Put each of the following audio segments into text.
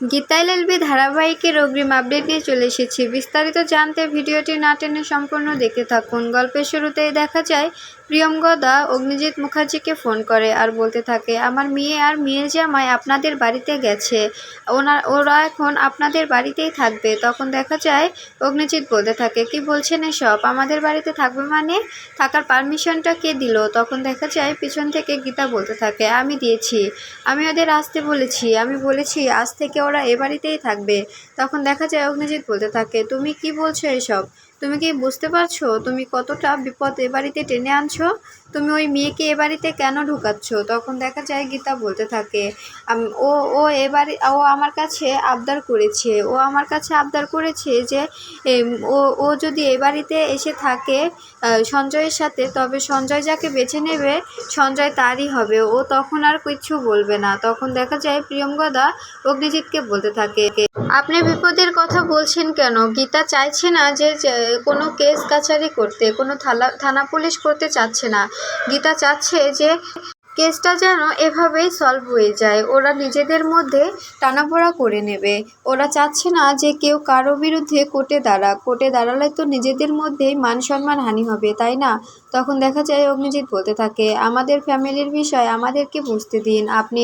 গীতাইল LB ধারাবাহিকের অগ্রিম update নিয়ে চলে এসেছি। বিস্তারিত জানতে ভিডিওটি না টেনে সম্পূর্ণ দেখতে থাকুন। গল্পের শুরুতেই দেখা যায় প্রিয়ঙ্গদা অগ্নিজিৎ মুখার্জিকে ফোন করে আর বলতে থাকে, আমার মেয়ে আর মেয়ের জামাই আপনাদের বাড়িতে গেছে। ওনার ওরা এখন আপনাদের বাড়িতেই থাকবে। তখন দেখা যায়, অগ্নিজিৎ বলতে থাকে, কি বলছেন এসব? আমাদের বাড়িতে থাকবে মানে? থাকার পারমিশনটা কে দিল? তখন দেখা যায়, পিছন থেকে গীতা বলতে থাকে, আমি দিয়েছি। আমি ওদের আসতে বলেছি। আমি বলেছি, আজ থেকে ওরা এ বাড়িতেই থাকবে। তখন দেখা যায়, অগ্নিজিৎ বলতে থাকে, তুমি কি বলছো এসব? তুমি কি বুঝতে পারছ? তুমি কতটা বিপদ এ বাড়িতে টেনে আনছো? তুমি ওই মেয়েকে এ বাড়িতে কেন ঢুকাচ্ছ? তখন দেখা যায় গীতা বলতে থাকে ও ও ও এবারে ও আমার কাছে আবদার করেছে। ও আমার কাছে আবদার করেছে যে ও ও যদি এ বাড়িতে এসে থাকে সঞ্জয়ের সাথে, তবে সঞ্জয় যাকে বেছে নেবে, সঞ্জয় তারই হবে। ও তখন আর কিচ্ছু বলবে না। তখন দেখা যায় প্রিয়ঙ্গদা অগ্নিজিৎকে বলতে থাকে। আপনি বিপদের কথা বলছেন কেন? গীতা চাইছে না যে কোনো কেস কাছারি করতে, কোনো থানা পুলিশ করতে চাচ্ছে না। গীতা চাচ্ছে যে কেসটা যেন এভাবেই সলভ হয়ে যায়। ওরা নিজেদের মধ্যে টানাপোড়া করে নেবে। ওরা চাচ্ছে না যে কেউ কারও বিরুদ্ধে কোর্টে দাঁড়া। কোর্টে দাঁড়ালে তো নিজেদের মধ্যেই মান সম্মান হানি হবে, তাই না? তখন দেখা যায় অগ্নিজিৎ বলতে থাকে, আমাদের ফ্যামিলির বিষয়, আমাদেরকে বুঝতে দিন। আপনি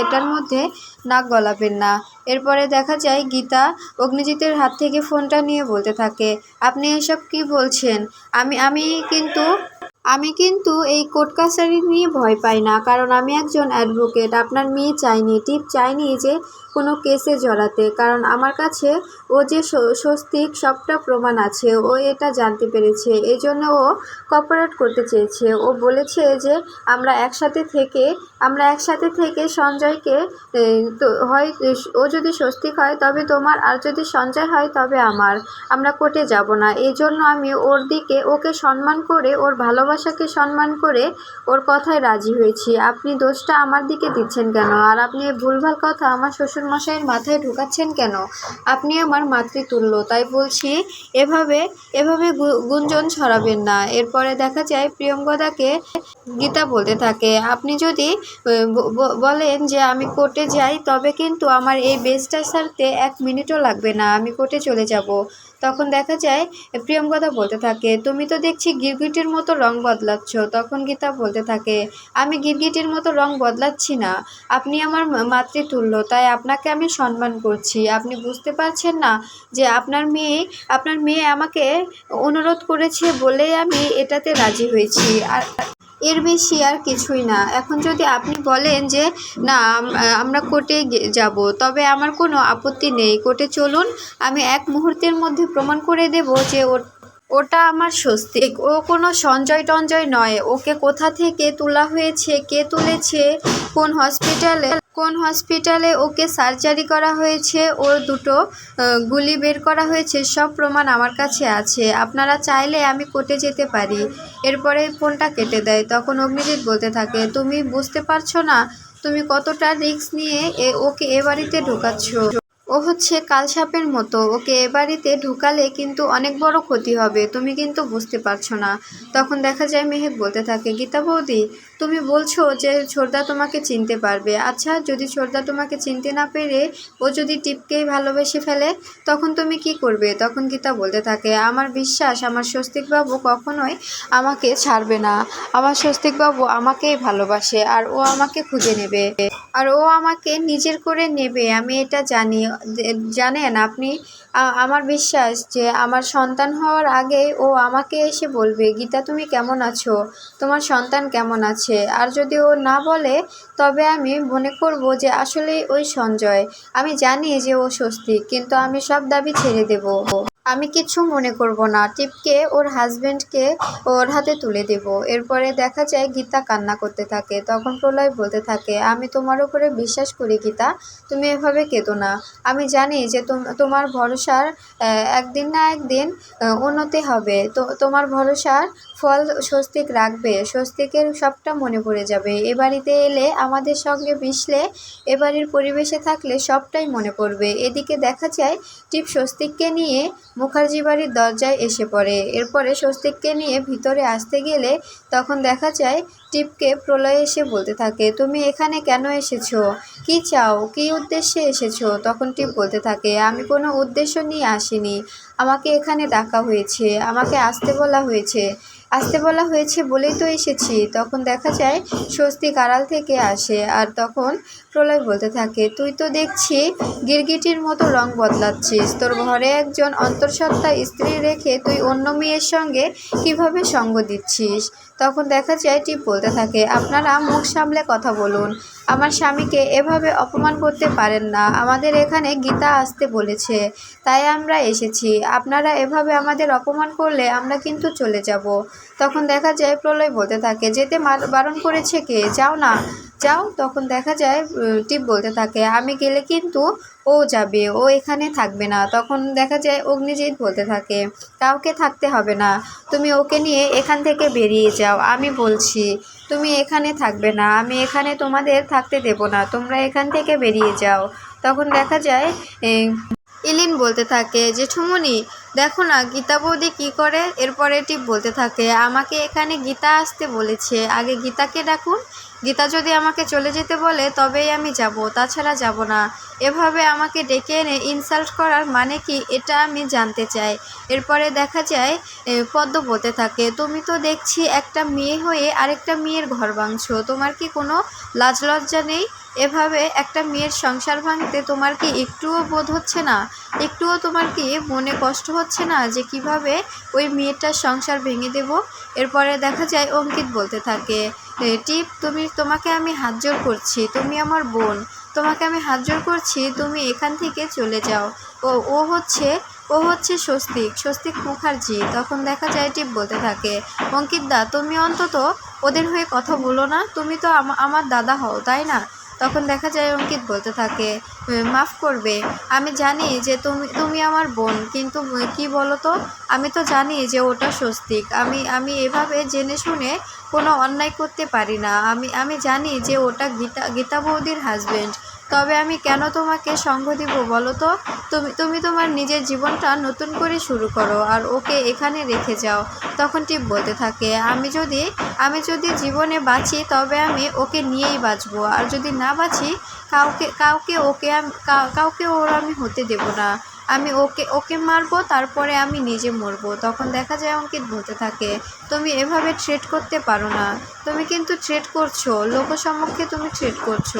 এটার মধ্যে নাক গলাবেন না। এরপরে দেখা যায় গীতা অগ্নিজিতের হাত থেকে ফোনটা নিয়ে বলতে থাকে, আপনি এসব কি বলছেন? আমি আমি কিন্তু আমি কিন্তু এই কোর্ট কাছারি নিয়ে ভয় পাই না, কারণ আমি একজন অ্যাডভোকেট। আপনার মেয়ে চাইনি, টিপ চাইনি যে কোনো কেসে জড়াতে, কারণ আমার কাছে ও যে স্বস্তিক সবটা প্রমাণ আছে, ও এটা জানতে পেরেছে। এই জন্য ও কপারেট করতে চেয়েছে। ও বলেছে যে, আমরা একসাথে থেকে, আমরা একসাথে থেকে সঞ্জয়কে হয়, ও যদি স্বস্তিক হয়, তবে তোমার, আর যদি সঞ্জয় হয়, তবে আমার। আমরা কোর্টে যাব না। এই জন্য আমি ওর দিকে, ওকে সম্মান করে, ওর ভালোবাসাকে সম্মান করে ওর কথায় রাজি হয়েছি। আপনি দোষটা আমার দিকে দিচ্ছেন কেন? আর আপনি ভুলভাল কথা আমার শ্বশুরমশাইয়ের মাথায় ঢুকাচ্ছেন কেন? আপনি আমার মাতৃতুল্য, তাই বলছি, এভাবে এভাবে গুঞ্জন ছড়াবেন না। এরপরে দেখা যায় প্রিয়ঙ্গদাকে গীতা বলতে থাকে, আপনি যদি বলেন যে আমি কোর্টে যাই, তবে কিন্তু আমার এই বেস্টটা সারতে এক মিনিটও লাগবে না, আমি কোর্টে চলে যাব। তখন দেখা যায় প্রিয়ঙ্গদা বলতে থাকে, তুমি তো দেখছি গিরগিটির মতো রং বদলাচ্ছ। তখন গীতা বলতে থাকে, আমি গিরগিটির মতো রং বদলাচ্ছি না। আপনি আমার মাতৃতুল্য, তাই আপনাকে আমি সম্মান করছি। আপনি বুঝতে পারছেন না যে আপনার মেয়ে আপনার মেয়ে আমাকে অনুরোধ করেছে বলেই আমি এটাতে রাজি হয়েছি। আর এর বেশি আর কিছুই না। এখন যদি আপনি বলেন যে, না আমরা কোর্টে যাব, তবে আমার কোনো আপত্তি নেই। কোর্টে চলুন, আমি এক মুহূর্তের মধ্যে প্রমাণ করে দেব যে ওটা আমার স্বস্তি। ও কোনো সঞ্জয় টঞ্জয় নয়। ওকে কোথা থেকে তোলা হয়েছে, কে তুলেছে, কোন হসপিটালে কোন হসপিটালে ওকে সার্জারি করা হয়েছে ওর দুটো গুলি বের করা হয়েছে সব প্রমাণ আমার কাছে আছে। আপনারা চাইলে আমি কোর্টে যেতে পারি। এরপরে ফোনটা কেটে দেয়। তখন অগ্নিজিৎ বলতে থাকে, তুমি বুঝতে পারছ না, তুমি কতটা রিস্ক নিয়ে ওকে এ বাড়িতে ঢোকাচ্ছ? ও হচ্ছে কালসাপের মতো। ওকে এ বাড়িতে ঢুকালে কিন্তু অনেক বড় ক্ষতি হবে, তুমি কিন্তু বুঝতে পারছ না। তখন দেখা যায় মেহেক বলতে থাকে, গীতা বৌদি, তুমি বলছো যে ছোটদা তোমাকে চিনতে পারবে। আচ্ছা যদি ছোটদা তোমাকে চিনতে না পেরে ও যদি টিপকেই ভালোবেসে ফেলে, তখন তুমি কি করবে? তখন গীতা বলতে থাকে, আমার বিশ্বাস, আমার স্বস্তিকবাবু কখনোই আমাকে ছাড়বে না। আমার স্বস্তিকবাবু আমাকেই ভালোবাসে আর ও আমাকে খুঁজে নেবে। আর ও আমাকে নিজের করে নেবে, আমি এটা জানি। জানেন আপনি? আমার বিশ্বাস যে আমার সন্তান হওয়ার আগে ও আমাকে এসে বলবে, গীতা, তুমি কেমন আছো? তোমার সন্তান কেমন আছে? আর যদি ও না বলে, তবে আমি মনে করব যে আসলে ওই সঞ্জয়। আমি জানি যে ও স্বস্তিক কিন্তু আমি সব দাবি ছেড়ে দেব। আমি কিছু মনে করব না। টিপকে, ওর হাজবেন্ডকে ওর হাতে তুলে দেব। এরপরে দেখা যায় গীতা কান্না করতে থাকে। তখন প্রলয় বলতে থাকে, আমি তোমার উপরে বিশ্বাস করি গীতা, তুমি এভাবে কেঁদো না। আমি জানি যে তোম- তোমার ভরসার একদিন না একদিন উন্নতি হবে। তো, তোমার ভরসার ফল স্বস্তিক রাখবে। স্বস্তিকের সবটা মনে পড়ে যাবে। এ বাড়িতে এলে আমাদের সঙ্গে মিশলে, এ বাড়ির পরিবেশে থাকলে সবটাই মনে পড়বে। এদিকে দেখা যায়, টিপ স্বস্তিককে নিয়ে মুখার্জি বাড়ির দরজায় এসে পড়ে। এরপরে স্বস্তিককে নিয়ে ভিতরে আসতে গেলে তখন দেখা যায়, টিপকে প্রলয় এসে বলতে থাকে, তুমি এখানে কেন এসেছ? কি চাও? কি উদ্দেশ্যে এসেছ? তখন টিপ বলতে থাকে, আমি কোনো উদ্দেশ্য নিয়ে আসিনি। আমাকে এখানে ডাকা হয়েছে। আমাকে আসতে বলা হয়েছে। আসতে বলা হয়েছে বলেই তো এসেছি। তখন দেখা যায়, স্বস্তি কারাল থেকে আসে আর তখন প্রলয় বলতে থাকে, তুই তো দেখছি গিরগিটির মতো রং বদলাচ্ছিস। তোর ঘরে একজন অন্তঃসত্ত্বা স্ত্রী রেখে তুই অন্য মেয়ের সঙ্গে কীভাবে সঙ্গ দিচ্ছিস? তখন দেখা যায় টিপ বলতে থাকে, আপনারা মুখ সামলে কথা বলুন। আমার স্বামীকে এভাবে অপমান করতে পারেন না। আমাদের এখানে গীতা আসতে বলেছে, তাই আমরা এসেছি। আপনারা এভাবে আমাদের অপমান করলে আমরা কিন্তু চলে যাব। তখন দেখা যায় প্রলয় বলতে থাকে, যেতে বারণ করেছে কে? যাও না। যাও? তখন দেখা যায় টিপ বলতে থাকে, আমি গেলে কিন্তু ও যাবে, ও এখানে থাকবে না। তখন দেখা যায় অগ্নিজিৎ বলতে থাকে, কাউকে থাকতে হবে না। তুমি ওকে নিয়ে এখান থেকে বেরিয়ে যাও। আমি বলছি, তুমি এখানে থাকবে না। আমি এখানে তোমাদের থাকতে দেব না। তোমরা এখান থেকে বেরিয়ে যাও। তখন দেখা যায় ইলিন বলতে থাকে যে, ঠুমনি দেখো না, গীতা বৌদি কী করে? এরপরে টিপ বলতে থাকে, আমাকে এখানে গীতা আসতে বলেছে। আগে গীতাকে ডাকুন। গীতা যদি আমাকে চলে যেতে বলে, তবেই আমি যাব। তাছাড়া যাব না। এভাবে আমাকে ডেকে এনে ইনসাল্ট করার মানে কি, এটা আমি জানতে চাই। এরপরে দেখা যায় পদ্ম বলতে থাকে, তুমি তো দেখছি একটা মেয়ে হয়ে আরেকটা মেয়ের ঘর ভাঙছো। তোমার কি কোনো লাজ লজ্জা নেই? এভাবে একটা মেয়ের সংসার ভাঙতে তোমার কি একটুও বোধ হচ্ছে না? একটুও তোমার কি মনে কষ্ট হচ্ছে না যে কীভাবে ওই মেয়েটার সংসার ভেঙে দেব। এরপরে দেখা যায় অঙ্কিত বলতে থাকে টিপ, তুমি, তোমাকে আমি হাত জোর করছি, তুমি আমার বোন, তোমাকে আমি হাত জোর করছি, তুমি এখান থেকে চলে যাও। ও ও হচ্ছে ও হচ্ছে স্বস্তিক স্বস্তিক মুখার্জি। তখন দেখা যায় টিপ বলতে থাকে অঙ্কিত দা তুমি অন্তত ওদের হয়ে কথা বলো না, তুমি তো আমার দাদা হও, তাই না? তখন দেখা যায় অঙ্কিত বলতে থাকে মাফ করবে, আমি জানি যে তুমি তুমি আমার বোন, কিন্তু কি বলো তো আমি তো জানি যে ওটা স্বস্তিক। আমি আমি এভাবে জেনে শুনে কোনো অন্যায় করতে পারি না। আমি আমি জানি যে ওটা গীতা গীতা বৌদির হাজবেন্ড তবে আমি কেন তোমাকে সঙ্গ দিব বলো তো? তুমি তুমি তোমার নিজের জীবনটা নতুন করে শুরু করো আর ওকে এখানে রেখে যাও। তখন টিপ বলতে থাকে, আমি যদি আমি যদি জীবনে বাঁচি, তবে আমি ওকে নিয়েই বাঁচবো। আর যদি না বাঁচি, কাউকে কাউকে ওকে কাউকে ওর আমি হতে দেব না। আমি ওকে ওকে মারবো, তারপরে আমি নিজে মরবো। তখন দেখা যায় অঙ্কিত বলতে থাকে, তুমি এভাবে ট্রেড করতে পারো না। তুমি কিন্তু ট্রেড করছ লোকসম্মুখে তুমি ট্রেড করছ।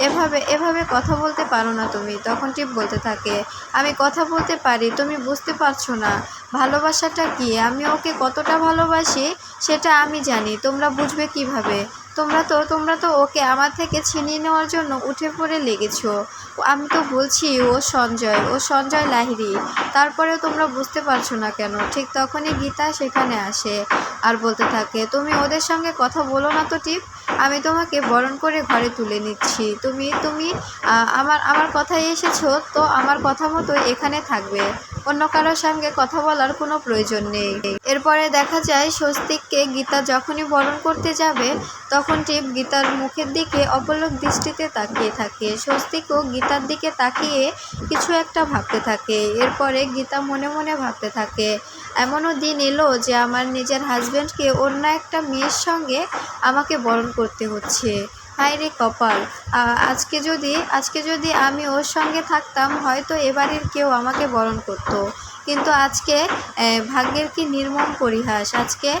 এভাবে এভাবে কথা বলতে পারো না তুমি। তখন টিপ বলতে থাকে, আমি কথা বলতে পারি, তুমি বুঝতে পারছ না। ভালোবাসাটা কি? আমি ওকে কতটা ভালোবাসি, সেটা আমি জানি। তোমরা বুঝবে কীভাবে? তোমরা তো তোমরা তো ওকে আমার থেকে ছিনিয়ে নেওয়ার জন্য উঠে পড়ে লেগেছো। আমি তো বলছি, ও সঞ্জয় ও সঞ্জয় লাহিড়ি। তারপরেও তোমরা বুঝতে পারছ না কেন, ঠিক তখনই গীতা সেখানে আসে আর বলতে থাকে, তুমি ওদের সঙ্গে কথা বলো না তো টিপ, আমি তোমাকে বরণ করে ঘরে তুলে নিচ্ছি। তুমি তুমি আমার আমার কথায় এসেছ, তো আমার কথা মতো এখানে থাকবে। অন্য কারোর সঙ্গে কথা বলার কোনো প্রয়োজন নেই। এরপরে দেখা যায়, স্বস্তিককে গীতা যখনই বরণ করতে যাবে, তখন টিপ গীতার মুখের দিকে অপলক দৃষ্টিতে তাকিয়ে থাকে। স্বস্তিকও গীতার দিকে তাকিয়ে কিছু একটা ভাবতে থাকে। এরপরে গীতা মনে মনে ভাবতে থাকে, এমনও দিন এলো যে আমার নিজের হাজব্যান্ডকে অন্য একটা মেয়ের সঙ্গে আমাকে বরণ করতে হচ্ছে। হায় রে কপাল আজকে যদি আজকে যদি আমি ওর সঙ্গে থাকতাম, হয়তো এবারের কেউ আমাকে বরণ করতো। কিন্তু আজকে ভাগ্যের কি নির্মম পরিহাস। আজকে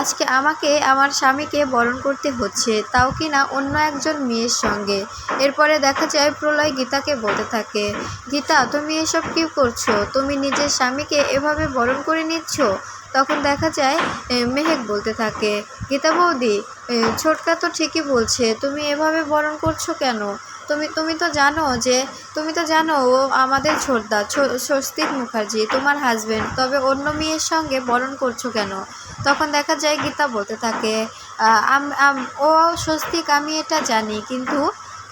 আজকে আমাকে, আমার স্বামীকে বরণ করতে হচ্ছে। তাও কি না অন্য একজন মেয়ের সঙ্গে? এরপরে দেখা যায়, প্রলয় গীতাকে বলতে থাকে, গীতা, তুমি এসব কি করছ? তুমি নিজের স্বামীকে এভাবে বরণ করে নিচ্ছ? তখন দেখা যায় মেহেক বলতে থাকে, গীতা বৌদি ছোটকা তো ঠিকই বলছে, তুমি এভাবে বরণ করছ কেন? তুমি তুমি তো জানো যে, তুমি তো জানো ও আমাদের ছোটদা স্বস্তিক মুখার্জি, তোমার হাজবেন্ড তবে অন্য মেয়ের সঙ্গে বরণ করছ কেন? তখন দেখা যায় গীতা বলতে থাকে ও স্বস্তিক, আমি এটা জানি, কিন্তু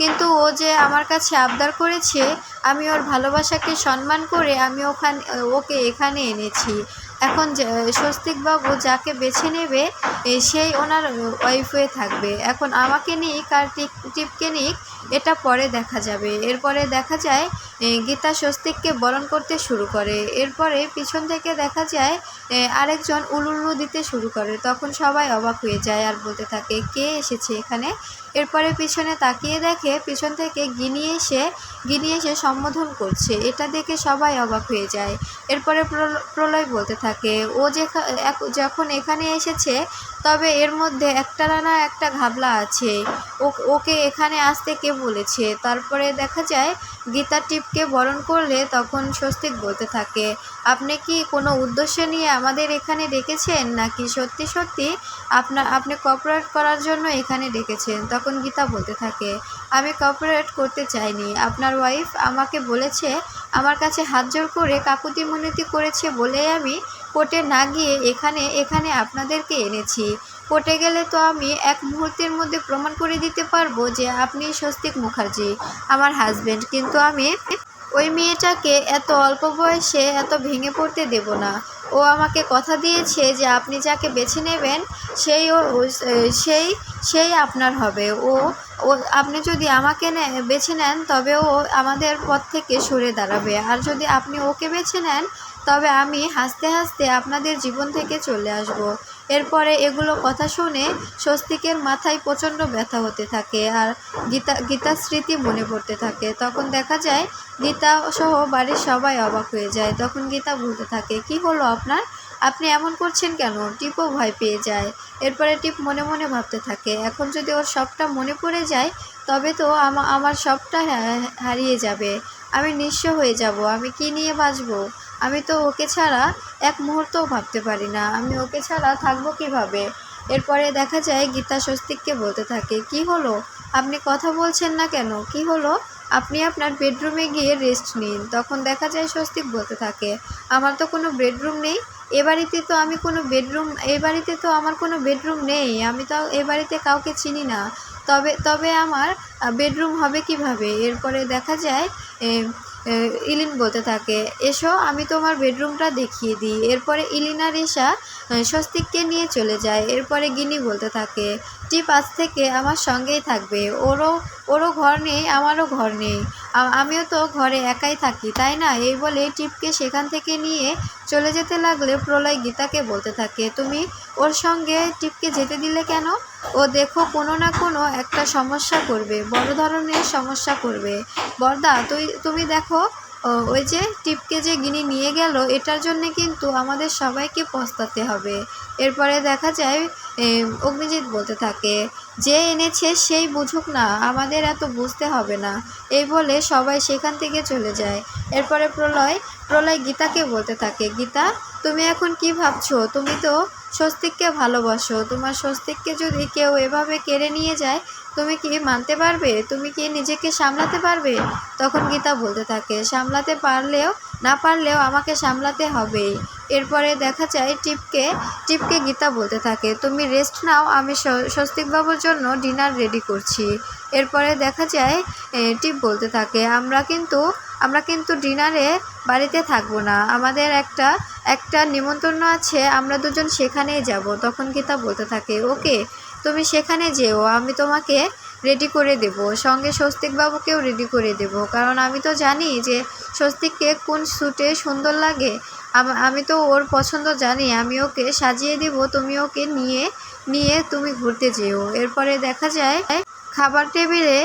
কিন্তু ও যে আমার কাছে আবদার করেছে, আমি ওর ভালোবাসাকে সম্মান করে আমি ওখানে, ওকে এখানে এনেছি। এখন স্বস্তিকবাবু যাকে বেছে নেবে সেই ওনার ওয়াইফ হয়ে থাকবে। এখন আমাকে নিক আর টিপ- টিপকে নিক এটা পরে দেখা যাবে। এরপরে দেখা যায় গীতা স্বস্তিককে বরণ করতে শুরু করে। এরপরে পিছন থেকে দেখা যায় আরেকজন উলুলু দিতে শুরু করে। তখন সবাই অবাক হয়ে যায় আর বলতে থাকে, কে এসেছে এখানে? এরপরে পিছনে তাকিয়ে দেখে, পিছন থেকে গিনি এসে গিনি এসে সম্বোধন করছে। এটা দেখে সবাই অবাক হয়ে যায়। এরপরে প্রল- প্রলয় বলতে থাকে, ও যে যখন এখানে এসেছে তবে এর মধ্যে একটা না একটা ঘাবলা আছে। ও- ওকে এখানে আসতে কে বলেছে? তারপরে দেখা যায়, গীতা টিপকে বরণ করলে তখন স্বস্তিক বলতে থাকে, আপনি কি কোনো উদ্দেশ্য নিয়ে আমাদের এখানে ডেকেছেন? নাকি সত্যি সত্যি আপনার আপনি কপারেট করার জন্য এখানে ডেকেছেন? তখন গীতা বলতে থাকে, আমি কপারেট করতে চাইনি। আপনার ওয়াইফ আমাকে বলেছে, আমার কাছে হাত জোর করে কাকুতি মিনতি করেছে বলেই আমি কোর্টে না গিয়ে এখানে এখানে আপনাদেরকে এনেছি। কোর্টে গেলে তো আমি এক মুহূর্তের মধ্যে প্রমাণ করে দিতে পারব যে আপনি স্বস্তিক মুখার্জি, আমার হাজবেন্ড কিন্তু আমি ওই মেয়েটাকে এত অল্প বয়সে এত ভেঙে পড়তে দেব না। ও আমাকে কথা দিয়েছে যে আপনি যাকে বেছে নেবেন, সেই ও সেই সেই আপনার হবে। ও ও, আপনি যদি আমাকে বেছে নেন, তবে ও আমাদের পথ থেকে সরে দাঁড়াবে। আর যদি আপনি ওকে বেছে নেন তবে আমি হাসতে হাসতে আপনাদের জীবন থেকে চলে আসব। এরপরে এগুলো কথা শুনে স্বস্তিকের মাথায় প্রচণ্ড ব্যথা হতে থাকে আর গীতা গীতার স্মৃতি মনে পড়তে থাকে। তখন দেখা যায় গীতা সহ বাড়ির সবাই অবাক হয়ে যায়। তখন গীতা বলতে থাকে, কি হলো আপনার? আপনি এমন করছেন কেন? টিপও ভয় পেয়ে যায়। এরপরে টিপ মনে মনে ভাবতে থাকে, এখন যদি ওর সবটা মনে পড়ে যায়, তবে তো আমা- আমার সবটা হারিয়ে যাবে। আমি নিঃস্ব হয়ে যাব। আমি কি নিয়ে বাঁচবো? আমি তো ওকে ছাড়া এক মুহূর্তও ভাবতে পারি না। আমি ওকে ছাড়া থাকব কীভাবে? এরপরে দেখা যায় গীতা স্বস্তিককে বলতে থাকে, কি হলো? আপনি কথা বলছেন না কেন? কি হলো? আপনি আপনার বেডরুমে গিয়ে রেস্ট নিন। তখন দেখা যায় স্বস্তিক বলতে থাকে, আমার তো কোনো বেডরুম নেই। এ বাড়িতে তো আমি কোনো বেডরুম, এ বাড়িতে তো আমার কোনো বেডরুম নেই। আমি তো এ বাড়িতে কাউকে চিনি না। তবে তবে আমার বেডরুম হবে কীভাবে? এরপরে দেখা যায় ইলিন বলতে থাকে এসো আমি তোমার বেডরুমটা দেখিয়ে দিই। এরপরে ইলিনা আহ, স্বস্তিককে নিয়ে চলে যায়। এরপরে গিনি বলতে থাকে টিপ আজ থেকে আমার সঙ্গেই থাকবে। ওরও ওরও ঘর নেই, আমারও ঘর নেই। আমিও তো ঘরে একাই থাকি, তাই না? এই বলে টিপকে সেখান থেকে নিয়ে চলে যেতে লাগলে প্রলয় গীতাকে বলতে থাকে, তুমি ওর সঙ্গে টিপকে যেতে দিলে কেন? ও দেখো কোনো না কোনো একটা সমস্যা করবে, বড় ধরনের সমস্যা করবে। বর্দা, তুই, তুমি দেখো ওই যে টিপকে যে গিনি নিয়ে গেল, এটার জন্যে কিন্তু আমাদের সবাইকে পস্তাতে হবে। এরপরে দেখা যায় অগ্নিজিৎ বলতে থাকে, যে এনেছে সেই বুঝুক না, আমাদের এত বুঝতে হবে না। এই বলে সবাই সেখান থেকে চলে যায়। এরপরে প্রলয় প্রলয় গীতাকে বলতে থাকে, গীতা, তুমি এখন কি ভাবছ? তুমি তো স্বস্তিককে ভালোবাসো। তোমার স্বস্তিককে যদি কেউ এভাবে কেড়ে নিয়ে যায় তুমি কি মানতে পারবে? তুমি কি নিজেকে সামলাতে পারবে? তখন গীতা বলতে থাকে, সামলাতে পারলেও, না পারলেও আমাকে সামলাতে হবেই এরপরে দেখা যায় টিপকে টিপকে গীতা বলতে থাকে, তুমি রেস্ট নাও, আমি স্বস্তিকবাবুর জন্য ডিনার রেডি করছি। এরপরে দেখা যায় টিপ বলতে থাকে, আমরা কিন্তু আমরা কিন্তু ডিনারে বাড়িতে থাকব না। আমাদের একটা একটা নিমন্ত্রণ আছে, আমরা দুজন সেখানেই যাব। তখন গীতা বলতে থাকে, ওকে তুমি সেখানে যেও, আমি তোমাকে রেডি করে দেব। সঙ্গে স্বস্তিকবাবুকেও রেডি করে দেব। কারণ আমি তো জানি যে স্বস্তিককে কোন স্যুটে সুন্দর লাগে। আমি তো ওর পছন্দ জানি। আমি ওকে সাজিয়ে দেব, তুমি ওকে নিয়ে নিয়ে তুমি ঘুরতে যেও। এরপরে দেখা যায় খাবার টেবিলে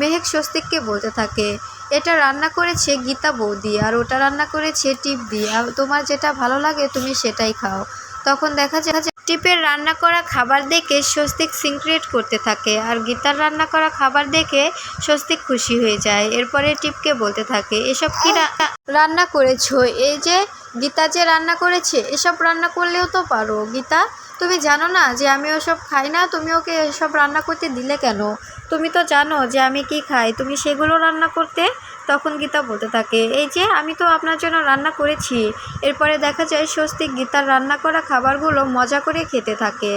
মেহেক স্বস্তিককে বলতে থাকে, এটা রান্না করেছে গীতা বৌদি, আর ওটা রান্না করেছে টিপ দি আর তোমার যেটা ভালো লাগে তুমি সেটাই খাও। তখন দেখা যায় টিপের রান্না করা খাবার দেখে স্বস্তিক সিনক্রিয়েট করতে থাকে আর গীতার রান্না করা খাবার দেখে স্বস্তিক খুশি হয়ে যায়। এরপরে টিপকে বলতে থাকে, এসব কি রান্না করেছ? এই যে গীতা যে রান্না করেছে, এসব রান্না করলেও তো পারো। গীতা, তুমি জানো না যে আমি ওসব খাই না? তুমি ওকে এসব রান্না করতে দিলে কেন? তুমি তো জানো যে আমি কি খাই। তুমি সেগুলো রান্না করতে তখন গীতা বলতে থাকে, এই যে আমি তো আপনার জন্য রান্না করেছি। এরপরে দেখা যায় স্বস্তিক গীতার রান্না করা খাবারগুলো মজা করে খেতে থাকে।